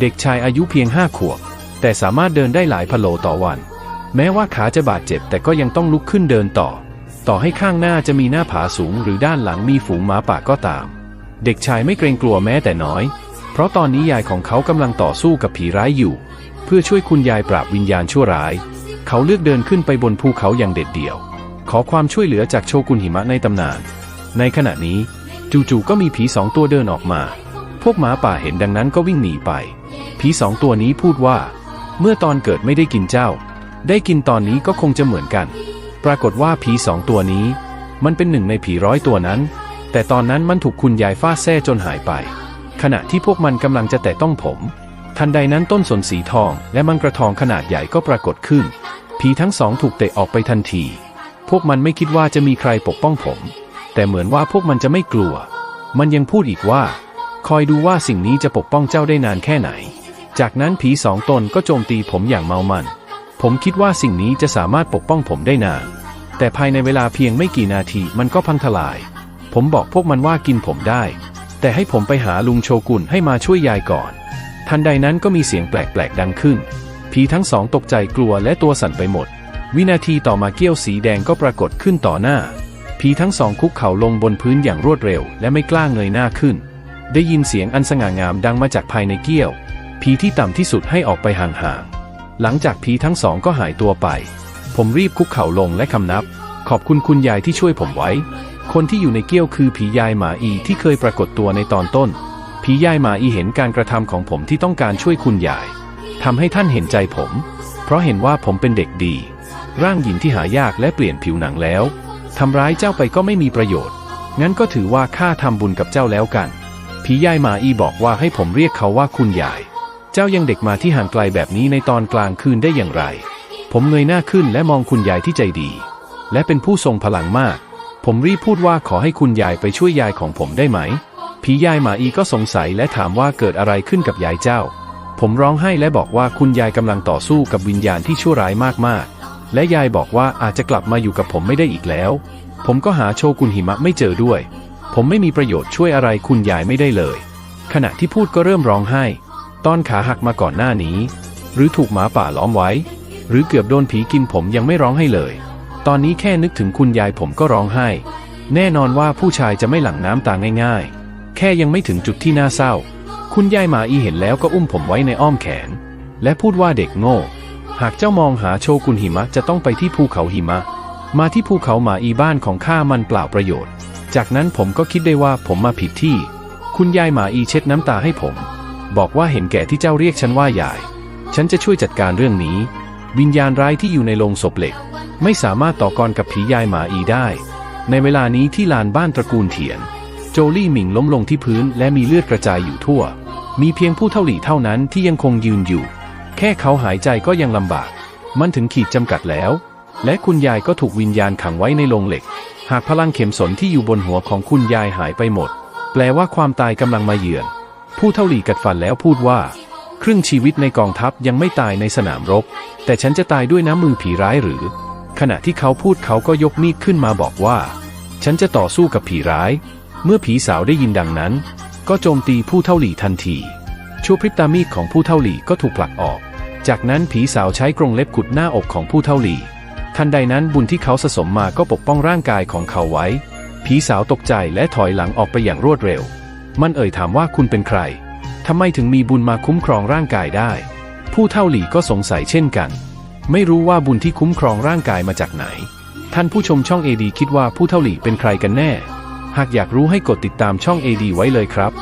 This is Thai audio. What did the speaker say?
เด็กชายอายุเพียงห้าขวบ แต่สามารถเดินได้หลายพโลต่อวัน แม้ว่าขาจะบาดเจ็บแต่ก็ยังต้องลุกขึ้นเดินต่อ ต่อให้ข้างหน้าจะมีหน้าผาสูงหรือด้านหลังมีฝูงหมาป่าก็ตาม เด็กชายไม่เกรงกลัวแม้แต่น้อย เพราะตอนนี้ยายของเขากำลังต่อสู้กับผีร้ายอยู่ เพื่อช่วยคุณยายปราบวิญญาณชั่วร้าย เขาเลือกเดินขึ้นไปบนภูเขาอย่างเด็ดเดี่ยว ขอความช่วยเหลือจากโชกุนหิมะในตำนาน ในขณะนี้จู่ๆก็มีผีสองตัวเดินออกมา พวกหมาป่าเห็นดังนั้นก็วิ่งหนีไป ผีสองตัวนี้พูดว่า เมื่อตอนเกิดไม่ได้กินเจ้า ได้กินตอนนี้ก็คงจะเหมือนกัน ปรากฏว่าผีสองตัวนี้ มันเป็นหนึ่งในผีร้อยตัวนั้น แต่ตอนนั้นมันถูกคุณยายฟาดแซ่จนหายไป ขณะที่พวกมันกำลังจะแตะต้องผม ทันใดนั้นต้นสนสีทองและมังกระทองขนาดใหญ่ก็ปรากฏขึ้น ผีทั้งสองถูกเตะออกไปทันที พวกมันไม่คิดว่าจะมีใครปกป้องผม แต่เหมือนว่าพวกมันจะไม่กลัว มันยังพูดอีกว่า คอยดูว่าสิ่งนี้จะปกป้องเจ้าได้นานแค่ไหน จากนั้นผีสองตนก็โจมตีผมอย่างเมามัน ผมคิดว่าสิ่งนี้จะสามารถปกป้องผมได้นาน แต่ภายในเวลาเพียงไม่กี่นาทีมันก็พังทลาย ผมบอกพวกมันว่ากินผมได้ แต่ให้ผมไปหาลุงโชกุนให้มาช่วยยายก่อน ทันใดนั้นก็มีเสียงแปลกๆดังขึ้น ผีทั้งสองตกใจกลัวและตัวสั่นไปหมด วินาทีต่อมาเกี้ยวสีแดงก็ปรากฏขึ้นต่อหน้า ผีทั้งสองคุกเข่าลงบนพื้นอย่างรวดเร็ว และไม่กล้าเงยหน้าขึ้น ได้ยินเสียงอันสง่างามดังมาจากภายในเกี้ยว ผีที่ต่ำที่สุดให้ออกไปห่างๆ หลังจากผีทั้งสองก็หายตัวไป ผมรีบคุกเข่าลงและคำนับ ขอบคุณคุณยายที่ช่วยผมไว้ คนที่อยู่ในเกี้ยวคือผียายหมาอีที่เคยปรากฏตัวในตอนต้น ผียายหมาอีเห็นการกระทำของผมที่ต้องการช่วยคุณยายทำให้ท่านเห็นใจผม เพราะเห็นว่าผมเป็นเด็กดี ร่างหญิงที่หายากและเปลี่ยนผิวหนังแล้วทำร้ายเจ้าไปก็ไม่มีประโยชน์ งั้นก็ถือว่าข้าทำบุญกับเจ้าแล้วกัน ผียายหมาอีบอกว่าให้ผมเรียกเขาว่าคุณยาย เจ้ายังเด็กมาที่ห่างไกลแบบนี้ในตอนกลางคืนได้อย่างไร ผมเงยหน้าขึ้นและมองคุณยายที่ใจดี และเป็นผู้ทรงพลังมาก ผมรีบพูดว่าขอให้คุณยายไปช่วยยายของผมได้ไหม ผียายหมาอีก็สงสัยและถามว่าเกิดอะไรขึ้นกับยายเจ้า ผมร้องไห้และบอกว่าคุณยายกำลังต่อสู้กับวิญญาณที่ชั่วร้ายมากๆ และยายบอกว่าอาจจะกลับมาอยู่กับผมไม่ได้อีกแล้ว ผมก็หาโชกุนหิมะไม่เจอด้วย ผมไม่มีประโยชน์ช่วยอะไรคุณยายไม่ได้เลย ขณะที่พูดก็เริ่มร้องไห้ ตอนขาหักมาก่อนหน้านี้ หรือถูกหมาป่าล้อมไว้ หรือเกือบโดนผีกินผมยังไม่ร้องให้เลย ตอนนี้แค่นึกถึงคุณยายผมก็ร้องไห้ แน่นอนว่าผู้ชายจะไม่หลั่งน้ำตาง่ายๆ แค่ยังไม่ถึงจุดที่น่าเศร้า คุณยายหมาอีเห็นแล้วก็อุ้มผมไว้ในอ้อมแขน และพูดว่าเด็กโง่ หากเจ้ามองหาโชกุนหิมะจะต้องไปที่ภูเขาหิมะ มาที่ภูเขาหมาอีบ้านของข้ามันเปล่าประโยชน์ จากนั้นผมก็คิดได้ว่าผมมาผิดที่ คุณยายหมาอีเช็ดน้ำตาให้ผม บอกว่าเห็นแก่ที่เจ้าเรียกฉันว่ายาย ฉันจะช่วยจัดการเรื่องนี้ วิญญาณร้ายที่อยู่ในโลงศพเหล็ก ไม่สามารถต่อกรกับผียายหมาอีได้ ในเวลานี้ที่ลานบ้านตระกูลเถียน โจลี่หมิงล้มลงที่พื้นและมีเลือดกระจายอยู่ทั่ว มีเพียงผู้เท่าหลี่เท่านั้นที่ยังคงยืนอยู่ แค่เขาหายใจก็ยังลำบาก มันถึงขีดจำกัดแล้ว และคุณยายก็ถูกวิญญาณขังไว้ในโลงเหล็ก หากพลังเข็มสนที่อยู่บนหัวของคุณยายหายไปหมด แปลว่าความตายกำลังมาเยือน ผู้เท่าหลีกัดฟันแล้วพูดว่า ครึ่งชีวิตในกองทัพยังไม่ตายในสนามรบ แต่ฉันจะตายด้วยน้ำมือผีร้ายหรือ ขณะที่เขาพูดเขาก็ยกมีดขึ้นมาบอกว่า ฉันจะต่อสู้กับผีร้าย เมื่อผีสาวได้ยินดังนั้น ก็โจมตีผู้เท่าหลีทันทีชั่วพริบตามีดของผู้เท่าหลีก็ถูกผลักออก จากนั้นผีสาวใช้กรงเล็บขุดหน้าอกของผู้เท่าหลี่ ทันใดนั้นบุญที่เขาสะสมมาก็ปกป้องร่างกายของเขาไว้ ผีสาวตกใจและถอยหลังออกไปอย่างรวดเร็ว มันเอ่ยถามว่าคุณเป็นใคร ทำไมถึงมีบุญมาคุ้มครองร่างกายได้ ผู้เท่าหลี่ก็สงสัยเช่นกัน ไม่รู้ว่าบุญที่คุ้มครองร่างกายมาจากไหน ท่านผู้ชมช่อง AD คิดว่าผู้เท่าหลี่เป็นใครกันแน่ หากอยากรู้ให้กดติดตามช่อง AD ไว้เลยครับ